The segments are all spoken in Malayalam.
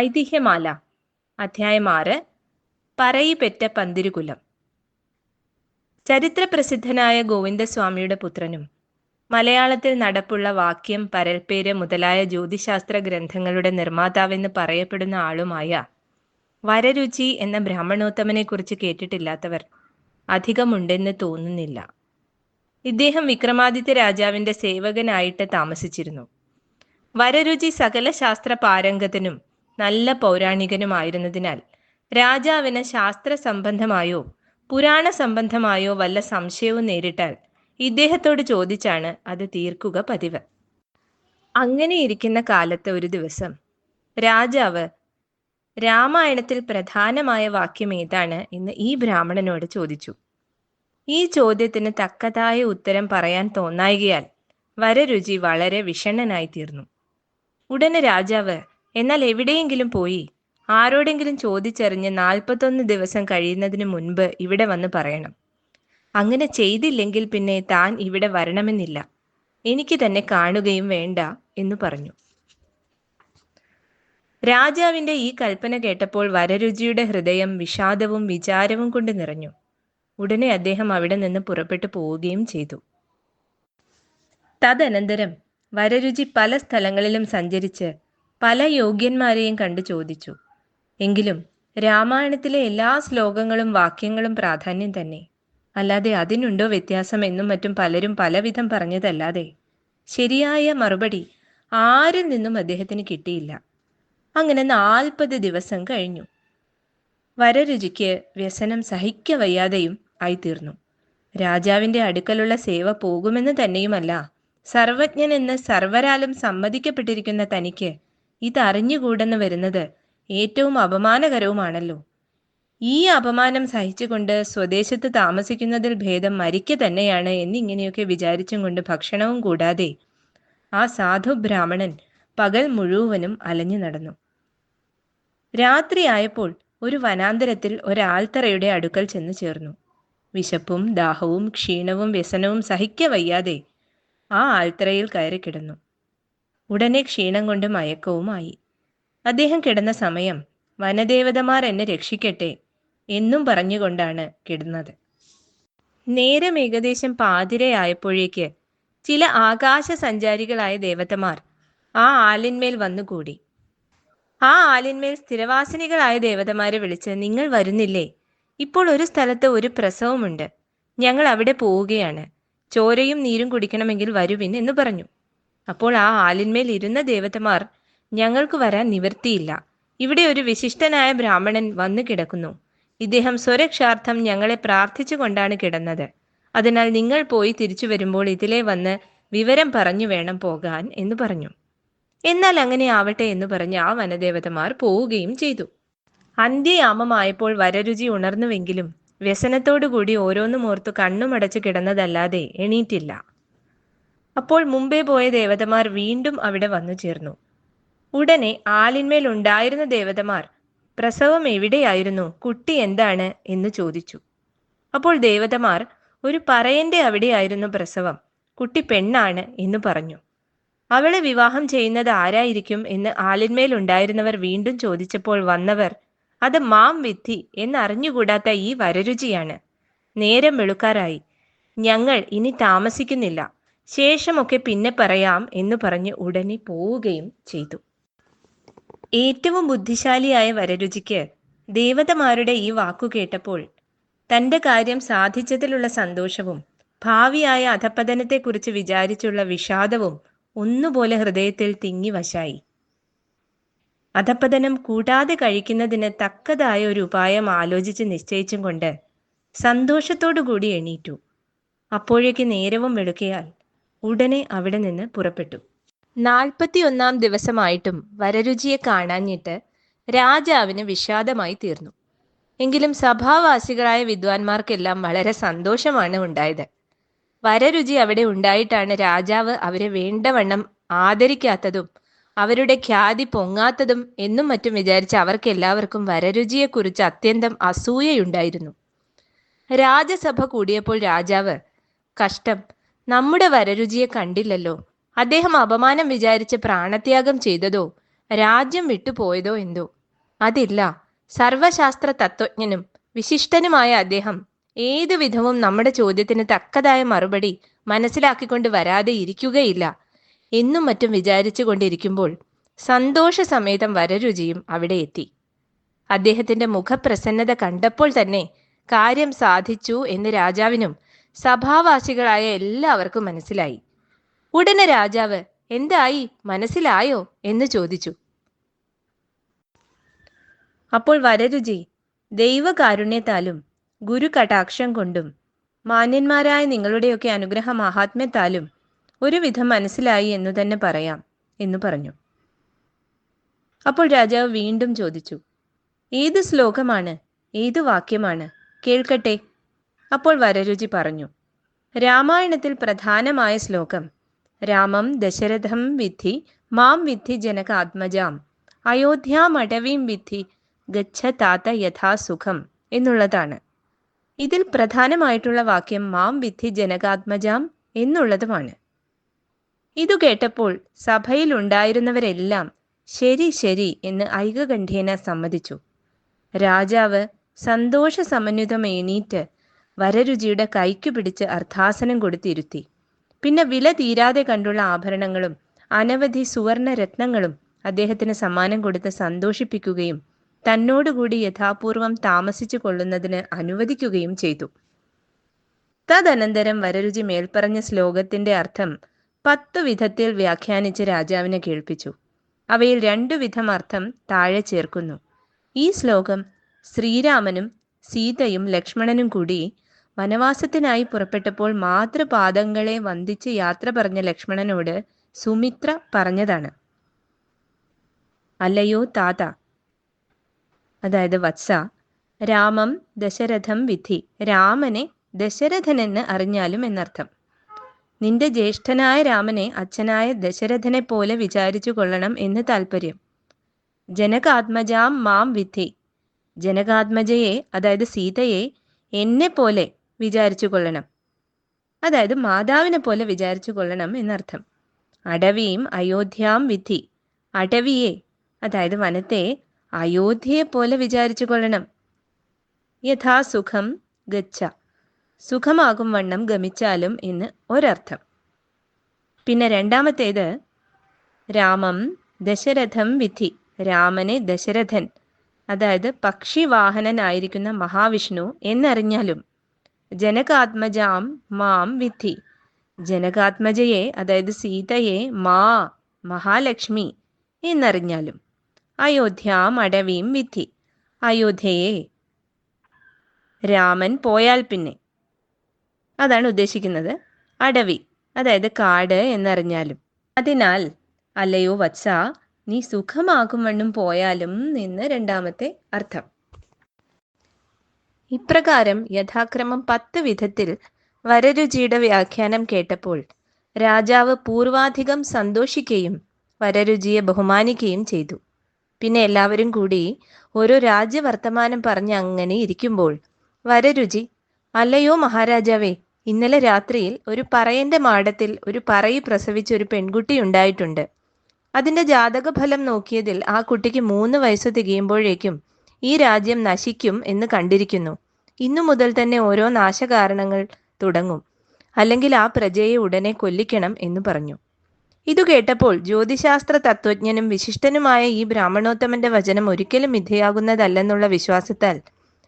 ഐതിഹ്യമാല അധ്യായം ആറ് പറയിപ്പെറ്റ പന്തിരുകുലം. ചരിത്രപ്രസിദ്ധനായ ഗോവിന്ദസ്വാമിയുടെ പുത്രനും മലയാളത്തിൽ നടപ്പുള്ള വാക്യം പരൽപ്പേര് മുതലായ ജ്യോതിശാസ്ത്ര ഗ്രന്ഥങ്ങളുടെ നിർമ്മാതാവെന്ന് പറയപ്പെടുന്ന ആളുമായ വരരുചി എന്ന ബ്രാഹ്മണോത്തമനെ കുറിച്ച് കേട്ടിട്ടില്ലാത്തവർ അധികമുണ്ടെന്ന് തോന്നുന്നില്ല. ഇദ്ദേഹം വിക്രമാദിത്യ രാജാവിന്റെ സേവകനായിട്ട് താമസിച്ചിരുന്നു. വരരുചി സകല ശാസ്ത്ര പാരംഗതനും നല്ല പൗരാണികനുമായിരുന്നതിനാൽ രാജാവിന് ശാസ്ത്ര സംബന്ധമായോ പുരാണ സംബന്ധമായോ വല്ല സംശയവും നേരിട്ടാൽ ഇദ്ദേഹത്തോട് ചോദിച്ചാണ് അത് തീർക്കുക പതിവ്. അങ്ങനെ ഇരിക്കുന്ന കാലത്ത് ഒരു ദിവസം രാജാവ് രാമായണത്തിൽ പ്രധാനമായ വാക്യം ഏതാണ് എന്ന് ഈ ബ്രാഹ്മണനോട് ചോദിച്ചു. ഈ ചോദ്യത്തിന് തക്കതായ ഉത്തരം പറയാൻ തോന്നായികയാൽ വരരുചി വളരെ വിഷണ്ണനായി തീർന്നു ഉടനെ രാജാവ് എന്നാൽ എവിടെയെങ്കിലും പോയി ആരോടെങ്കിലും ചോദിച്ചറിഞ്ഞ് നാൽപ്പത്തൊന്ന് ദിവസം കഴിയുന്നതിന് മുൻപ് ഇവിടെ വന്ന് പറയണം. അങ്ങനെ ചെയ്തില്ലെങ്കിൽ പിന്നെ താൻ ഇവിടെ വരണമെന്നില്ല. എനിക്ക് തന്നെ കാണുകയും വേണ്ട എന്ന് പറഞ്ഞു. രാജാവിന്റെ ഈ കൽപ്പന കേട്ടപ്പോൾ വരരുചിയുടെ ഹൃദയം വിഷാദവും വിചാരവും കൊണ്ട് നിറഞ്ഞു. ഉടനെ അദ്ദേഹം അവിടെ നിന്ന് പുറപ്പെട്ടു പോവുകയും ചെയ്തു. തദനന്തരം വരരുചി പല സ്ഥലങ്ങളിലും സഞ്ചരിച്ച് പല യോഗ്യന്മാരെയും കണ്ടു ചോദിച്ചു. എങ്കിലും രാമായണത്തിലെ എല്ലാ ശ്ലോകങ്ങളും വാക്യങ്ങളും പ്രാധാന്യം തന്നെ. അല്ലാതെ അതിനുണ്ടോ വ്യത്യാസം എന്നും മറ്റും പലരും പലവിധം പറഞ്ഞതല്ലാതെ. ശരിയായ മറുപടി ആരിൽ നിന്നും അദ്ദേഹത്തിന് കിട്ടിയില്ല. അങ്ങനെ നാൽപ്പത് ദിവസം കഴിഞ്ഞു. വരരുചിക്ക് വ്യസനം സഹിക്ക വയ്യാതെയും ആയിത്തീർന്നു. രാജാവിന്റെ അടുക്കലുള്ള സേവ പോകുമെന്ന് തന്നെയുമല്ല സർവജ്ഞൻ എന്ന് സർവരാലും സമ്മതിക്കപ്പെട്ടിരിക്കുന്ന തനിക്ക് ഇതറിഞ്ഞുകൂടെന്ന് വരുന്നത് ഏറ്റവും അപമാനകരവുമാണല്ലോ. ഈ അപമാനം സഹിച്ചുകൊണ്ട് സ്വദേശത്ത് താമസിക്കുന്നതിൽ ഭേദം മരിക്ക തന്നെയാണ് എന്നിങ്ങനെയൊക്കെ വിചാരിച്ചും കൊണ്ട് ഭക്ഷണവും കൂടാതെ ആ സാധു ബ്രാഹ്മണൻ പകൽ മുഴുവനും അലഞ്ഞു നടന്നു. രാത്രിയായപ്പോൾ ഒരു വനാന്തരത്തിൽ ഒരാൽത്തറയുടെ അടുക്കൽ ചെന്ന് ചേർന്നു. വിശപ്പും ദാഹവും ക്ഷീണവും വ്യസനവും സഹിക്ക വയ്യാതെ ആ ആൽത്തറയിൽ കയറി കിടന്നു ഉടനെ ക്ഷീണം കൊണ്ട് മയക്കവുമായി. അദ്ദേഹം കിടന്ന സമയം വനദേവതമാർ എന്നെ രക്ഷിക്കട്ടെ എന്നും പറഞ്ഞുകൊണ്ടാണ് കിടന്നത്. നേരം ഏകദേശം പാതിരയായപ്പോഴേക്ക് ചില ആകാശ സഞ്ചാരികളായ ദേവതമാർ ആ ആലിന്മേൽ വന്നുകൂടി ആ ആലിന്മേൽ സ്ഥിരവാസിനികളായ ദേവതമാരെ വിളിച്ച് നിങ്ങൾ വരുന്നില്ലേ? ഇപ്പോൾ ഒരു സ്ഥലത്ത് ഒരു പ്രസവമുണ്ട്. ഞങ്ങൾ അവിടെ പോവുകയാണ്. ചോരയും നീരും കുടിക്കണമെങ്കിൽ വരുവിൻ എന്ന് പറഞ്ഞു. അപ്പോൾ ആ ആലിന്മേൽ ഇരുന്ന ദേവതമാർ ഞങ്ങൾക്ക് വരാൻ നിവൃത്തിയില്ല. ഇവിടെ ഒരു വിശിഷ്ടനായ ബ്രാഹ്മണൻ വന്നു കിടക്കുന്നു. ഇദ്ദേഹം സ്വരക്ഷാർത്ഥം ഞങ്ങളെ പ്രാർത്ഥിച്ചു കൊണ്ടാണ് കിടന്നത്. അതിനാൽ നിങ്ങൾ പോയി തിരിച്ചു വരുമ്പോൾ ഇതിലെ വന്ന് വിവരം പറഞ്ഞു വേണം പോകാൻ എന്ന് പറഞ്ഞു. എന്നാൽ അങ്ങനെ ആവട്ടെ എന്ന് പറഞ്ഞ് ആ വനദേവതമാർ പോവുകയും ചെയ്തു. അന്ത്യയാമമായപ്പോൾ വരരുചി ഉണർന്നുവെങ്കിലും വ്യസനത്തോടുകൂടി ഓരോന്നും ഓർത്തു കണ്ണുമടച്ചു കിടന്നതല്ലാതെ എണീറ്റില്ല. അപ്പോൾ മുമ്പേ പോയ ദേവതമാർ വീണ്ടും അവിടെ വന്നു ചേർന്നു. ഉടനെ ആലിന്മേൽ ഉണ്ടായിരുന്ന ദേവതമാർ പ്രസവം എവിടെയായിരുന്നു? കുട്ടി എന്താണ്? എന്ന് ചോദിച്ചു. അപ്പോൾ ദേവതമാർ ഒരു പറയന്റെ അവിടെയായിരുന്നു പ്രസവം. കുട്ടി പെണ്ണാണ് എന്ന് പറഞ്ഞു. അവളെ വിവാഹം ചെയ്യുന്നത് ആരായിരിക്കും? എന്ന് ആലിന്മേൽ ഉണ്ടായിരുന്നവർ വീണ്ടും ചോദിച്ചപ്പോൾ വന്നവർ അത് മാം വിദ്ധി എന്നറിഞ്ഞുകൂടാത്ത ഈ വരരുചിയാണ്. നേരം വെളുക്കാറായി. ഞങ്ങൾ ഇനി താമസിക്കുന്നില്ല. ശേഷമൊക്കെ പിന്നെ പറയാം എന്ന് പറഞ്ഞ് ഉടനെ പോവുകയും ചെയ്തു. ഏറ്റവും ബുദ്ധിശാലിയായ വരരുചിക്ക് ദേവതമാരുടെ ഈ വാക്കു കേട്ടപ്പോൾ തന്റെ കാര്യം സാധിച്ചതിലുള്ള സന്തോഷവും ഭാവിയായ അധപ്പതനത്തെക്കുറിച്ച് വിചാരിച്ചുള്ള വിഷാദവും ഒന്നുപോലെ ഹൃദയത്തിൽ തിങ്ങി വശായി. അധപ്പതനം കൂടാതെ കഴിക്കുന്നതിന് തക്കതായ ഒരു ഉപായം ആലോചിച്ച് നിശ്ചയിച്ചും കൊണ്ട് സന്തോഷത്തോടു കൂടി എണീറ്റു. അപ്പോഴേക്ക് നേരവും വെളുക്കയാൽ ഉടനെ അവിടെ നിന്ന് പുറപ്പെട്ടു. നാൽപ്പത്തിയൊന്നാം ദിവസമായിട്ടും വരരുചിയെ കാണാഞ്ഞിട്ട് രാജാവിന് വിഷാദമായി തീർന്നു. എങ്കിലും സഭാവാസികളായ വിദ്വാൻമാർക്കെല്ലാം വളരെ സന്തോഷമാണ് ഉണ്ടായത്. വരരുചി അവിടെ ഉണ്ടായിട്ടാണ് രാജാവ് അവരെ വേണ്ടവണ്ണം ആദരിക്കാത്തതും അവരുടെ ഖ്യാതി പൊങ്ങാത്തതും എന്നും മറ്റും വിചാരിച്ച് അവർക്കെല്ലാവർക്കും വരരുചിയെക്കുറിച്ച് അത്യന്തം അസൂയയുണ്ടായിരുന്നു. രാജസഭ കൂടിയപ്പോൾ രാജാവ് കഷ്ടം നമ്മുടെ വരരുചിയെ കണ്ടില്ലല്ലോ. അദ്ദേഹം അപമാനം വിചാരിച്ച് പ്രാണത്യാഗം ചെയ്തതോ? രാജ്യം വിട്ടുപോയതോ എന്തോ? അതില്ല. സർവശാസ്ത്ര തത്വജ്ഞനും വിശിഷ്ടനുമായ അദ്ദേഹം ഏതു വിധവും നമ്മുടെ ചോദ്യത്തിന് തക്കതായ മറുപടി മനസ്സിലാക്കിക്കൊണ്ട് വരാതെ ഇരിക്കുകയില്ല. എന്നും മറ്റും വിചാരിച്ചു കൊണ്ടിരിക്കുമ്പോൾ സന്തോഷസമേതം വരരുചിയും അവിടെ എത്തി. അദ്ദേഹത്തിന്റെ മുഖപ്രസന്നത കണ്ടപ്പോൾ തന്നെ കാര്യം സാധിച്ചു എന്ന് രാജാവിനും സഭാവാസികളായ എല്ലാവർക്കും മനസ്സിലായി. ഉടനെ രാജാവ് എന്തായി? മനസ്സിലായോ? എന്ന് ചോദിച്ചു. അപ്പോൾ വരരുചി ദൈവകാരുണ്യത്താലും ഗുരു കടാക്ഷം കൊണ്ടും മാന്യന്മാരായ നിങ്ങളുടെയൊക്കെ അനുഗ്രഹ മഹാത്മ്യത്താലും ഒരുവിധം മനസ്സിലായി എന്ന് തന്നെ പറയാം എന്ന് പറഞ്ഞു. അപ്പോൾ രാജാവ് വീണ്ടും ചോദിച്ചു ഏത് ശ്ലോകമാണ്? ഏത് വാക്യമാണ്? കേൾക്കട്ടെ. അപ്പോൾ വരരുചി പറഞ്ഞു. രാമായണത്തിൽ പ്രധാനമായ ശ്ലോകം രാമം ദശരഥം വിധി മാം വിദ്ധി ജനകാത്മജാം അയോധ്യാമടവീം വിധി ഗച്ഛ താത യഥാസുഖം എന്നുള്ളതാണ്. ഇതിൽ പ്രധാനമായിട്ടുള്ള വാക്യം മാം വിധി ജനകാത്മജാം എന്നുള്ളതുമാണ്. ഇതു കേട്ടപ്പോൾ സഭയിൽ ഉണ്ടായിരുന്നവരെല്ലാം ശരി ശരി എന്ന് ഐകകണ്ഠ്യേന സമ്മതിച്ചു. രാജാവ് സന്തോഷ സമന്വിതം എണീറ്റ് വരരുചിയുടെ കൈക്കു പിടിച്ച് അർത്ഥാസനം കൊടുത്തിരുത്തി. പിന്നെ വില തീരാതെ കണ്ടുള്ള ആഭരണങ്ങളും അനവധി സുവർണ രത്നങ്ങളും അദ്ദേഹത്തിന് സമ്മാനം കൊടുത്ത് സന്തോഷിപ്പിക്കുകയും തന്നോടുകൂടി യഥാപൂർവം താമസിച്ചു കൊള്ളുന്നതിന് അനുവദിക്കുകയും ചെയ്തു. തദനന്തരം വരരുചി മേൽപ്പറഞ്ഞ ശ്ലോകത്തിന്റെ അർത്ഥം പത്തു വിധത്തിൽ വ്യാഖ്യാനിച്ച് രാജാവിനെ കേൾപ്പിച്ചു. അവയിൽ രണ്ടു വിധം അർത്ഥം താഴെ ചേർക്കുന്നു. ഈ ശ്ലോകം ശ്രീരാമനും സീതയും ലക്ഷ്മണനും കൂടി വനവാസത്തിനായി പുറപ്പെട്ടപ്പോൾ മാതൃപാദങ്ങളെ വന്ദിച്ച് യാത്ര പറഞ്ഞ ലക്ഷ്മണനോട് സുമിത്ര പറഞ്ഞതാണ്. അല്ലയോ താത അതായത് വത്സ രാമം ദശരഥം വിധി രാമനെ ദശരഥനെന്ന് അറിഞ്ഞാലും എന്നർത്ഥം. നിന്റെ ജ്യേഷ്ഠനായ രാമനെ അച്ഛനായ ദശരഥനെ പോലെ വിചാരിച്ചു കൊള്ളണം എന്ന് താല്പര്യം ജനകാത്മജാം മാം വിധി ജനകാത്മജയെ അതായത് സീതയെ എന്നെ പോലെ വിചാരിച്ചു കൊള്ളണം. അതായത് മാതാവിനെ പോലെ വിചാരിച്ചു കൊള്ളണം എന്നർത്ഥം. അടവിയും അയോധ്യാം വിധി. അടവിയെ അതായത് വനത്തെ അയോധ്യയെ പോലെ വിചാരിച്ചു കൊള്ളണം. യഥാസുഖം ഗച്ഛ. സുഖമാകും വണ്ണം ഗമിച്ചാലും എന്ന് ഒരർത്ഥം. പിന്നെ രണ്ടാമത്തേത് രാമം ദശരഥം വിധി. രാമനെ ദശരഥൻ. അതായത് പക്ഷിവാഹനനായിരിക്കുന്ന മഹാവിഷ്ണു എന്നറിഞ്ഞാലും ജനകാത്മജാം മാം വിധി. ജനകാത്മജയെ അതായത് സീതയെ മാ മഹാലക്ഷ്മി എന്നറിഞ്ഞാലും അയോധ്യാം അടവീം വിധി. അയോധ്യയെ രാമൻ പോയാൽ പിന്നെ അതാണ് ഉദ്ദേശിക്കുന്നത്. അടവി അതായത് കാട് എന്നറിഞ്ഞാലും. അതിനാൽ അല്ലയോ വത്സ നീ സുഖമാകും വണ്ണം പോയാലും എന്ന് രണ്ടാമത്തെ അർത്ഥം. ഇപ്രകാരം യഥാക്രമം പത്ത് വിധത്തിൽ വരരുചിയുടെ വ്യാഖ്യാനം കേട്ടപ്പോൾ രാജാവ് പൂർവാധികം സന്തോഷിക്കുകയും വരരുചിയെ ബഹുമാനിക്കുകയും ചെയ്തു. പിന്നെ എല്ലാവരും കൂടി ഓരോ രാജ്യവർത്തമാനം പറഞ്ഞ് അങ്ങനെ ഇരിക്കുമ്പോൾ വരരുചി അല്ലയോ മഹാരാജാവേ ഇന്നലെ രാത്രിയിൽ ഒരു പറയന്റെ മാടത്തിൽ ഒരു പറയി പ്രസവിച്ച ഒരു പെൺകുട്ടി ഉണ്ടായിട്ടുണ്ട്. അതിന്റെ ജാതകഫലം നോക്കിയതിൽ ആ കുട്ടിക്ക് മൂന്ന് വയസ്സ് തികയുമ്പോഴേക്കും ഈ രാജ്യം നശിക്കും എന്ന് കണ്ടിരിക്കുന്നു. ഇന്നു മുതൽ തന്നെ ഓരോ നാശകാരണങ്ങൾ തുടങ്ങും. അല്ലെങ്കിൽ ആ പ്രജയെ ഉടനെ കൊല്ലിക്കണം എന്ന് പറഞ്ഞു. ഇതു കേട്ടപ്പോൾ ജ്യോതിശാസ്ത്ര തത്വജ്ഞനും വിശിഷ്ടനുമായ ഈ ബ്രാഹ്മണോത്തമന്റെ വചനം ഒരിക്കലും വിധേയാകുന്നതല്ലെന്നുള്ള വിശ്വാസത്താൽ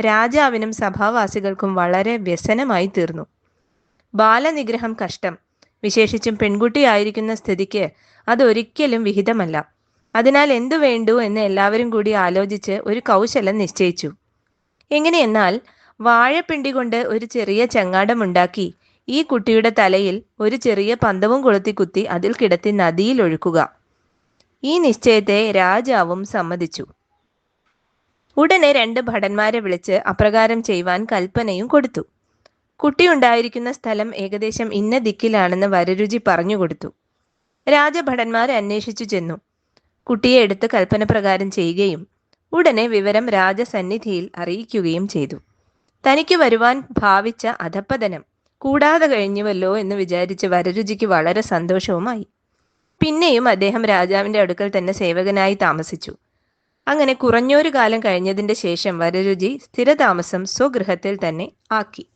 രാജാവിനും സഭാവാസികൾക്കും വളരെ വ്യസനമായി തീർന്നു. ബാലനിഗ്രഹം കഷ്ടം. വിശേഷിച്ചും പെൺകുട്ടിയായിരിക്കുന്ന സ്ഥിതിക്ക് അതൊരിക്കലും വിഹിതമല്ല. അതിനാൽ എന്തു വേണ്ടു എന്ന് എല്ലാവരും കൂടി ആലോചിച്ച് ഒരു കൗശലം നിശ്ചയിച്ചു. എങ്ങനെയെന്നാൽ വാഴപ്പിണ്ടി കൊണ്ട് ഒരു ചെറിയ ചങ്ങാടമുണ്ടാക്കി ഈ കുട്ടിയുടെ തലയിൽ ഒരു ചെറിയ പന്തവും കൊളുത്തി കുത്തി അതിൽ കിടത്തി നദിയിൽ ഒഴുക്കുക. ഈ നിശ്ചയത്തെ രാജാവും സമ്മതിച്ചു. ഉടനെ രണ്ട് ഭടന്മാരെ വിളിച്ച് അപ്രകാരം ചെയ്യുവാൻ കൽപ്പനയും കൊടുത്തു. കുട്ടിയുണ്ടായിരിക്കുന്ന സ്ഥലം ഏകദേശം ഇന്ന ദിക്കിലാണെന്ന് വരരുചി പറഞ്ഞു കൊടുത്തു. രാജഭടന്മാർ അന്വേഷിച്ചു ചെന്നു. കുട്ടിയെ എടുത്ത് കൽപ്പനപ്രകാരം ചെയ്യുകയും ഉടനെ വിവരം രാജസന്നിധിയിൽ അറിയിക്കുകയും ചെയ്തു. തനിക്ക് വരുവാൻ ഭാവിച്ച അധപ്പതനം കൂടാതെ കഴിഞ്ഞുവല്ലോ എന്ന് വിചാരിച്ച് വരരുചിക്ക് വളരെ സന്തോഷവുമായി. പിന്നെയും അദ്ദേഹം രാജാവിന്റെ അടുക്കൽ തന്നെ സേവകനായി താമസിച്ചു. അങ്ങനെ കുറഞ്ഞൊരു കാലം കഴിഞ്ഞതിന്റെ ശേഷം വരരുചി സ്ഥിരതാമസം സ്വഗൃഹത്തിൽ തന്നെ ആക്കി.